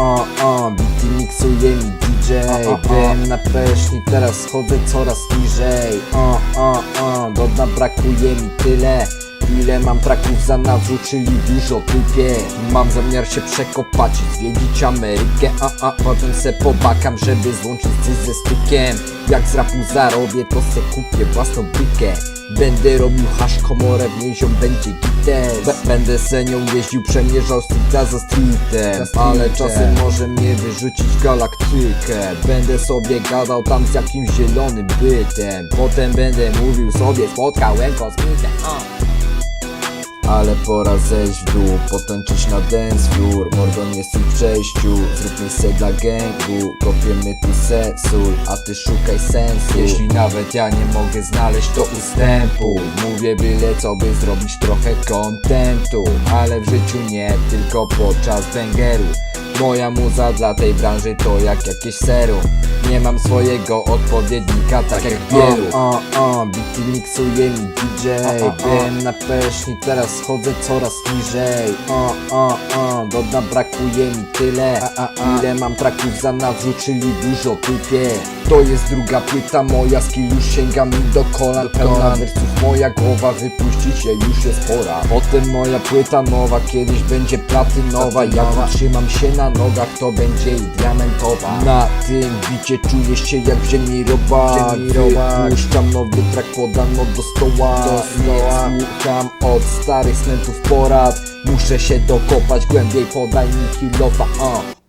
o o Bity miksuje mi DJ Byłem na pieśni, teraz schodzę coraz niżej. O o o, godna brakuje mi tyle. Ile mam traków za nadrzu, czyli dużo typie Mam zamiar się przekopać i zwiedzić Amerykę A, a potem se pobakam, żeby złączyć coś ze stykiem. Jak z rapu zarobię, to se kupię własną bykę Będę robił hasz komorę, w niej będzie gites Będę se nią jeździł, przemierzał streeta za streetem. Ale czasem może mnie wyrzucić galaktykę. Będę sobie gadał tam z jakimś zielonym bytem. Potem będę mówił sobie, spotkałem kosmitę uh. Ale pora zejść w dół, potęczyć na dance floor. Mordon jest w przejściu, zrób miejsce dla gangu Kopiemy tu sesul, a ty szukaj sensu. Jeśli nawet ja nie mogę znaleźć to ustępu. Mówię byle co by zrobić trochę kontentu. Ale w życiu nie, tylko podczas bęgeru Moja muza dla tej branży to jak jakieś serum. Nie mam swojego odpowiednika tak jak wielu. O, o, bity miksuje mi DJ Byłem na peszni, teraz schodzę coraz niżej. O, o, o, do dna brakuje mi tyle. Ile mam traków za nadrzu, czyli dużo typie To jest druga płyta moja, skill już sięga mi do kolan. Pełna wersów moja głowa, wypuścić je już jest pora. Potem moja płyta nowa, kiedyś będzie platynowa. Jak utrzymam się na nogach, to będzie i diamentowa. Na tym bicie czuję się jak w ziemi robak. Wypuszczam nowy track, podano do stoła. Nie słucham od starych smętów porad Muszę się dokopać głębiej, podaj mi kilofa uh.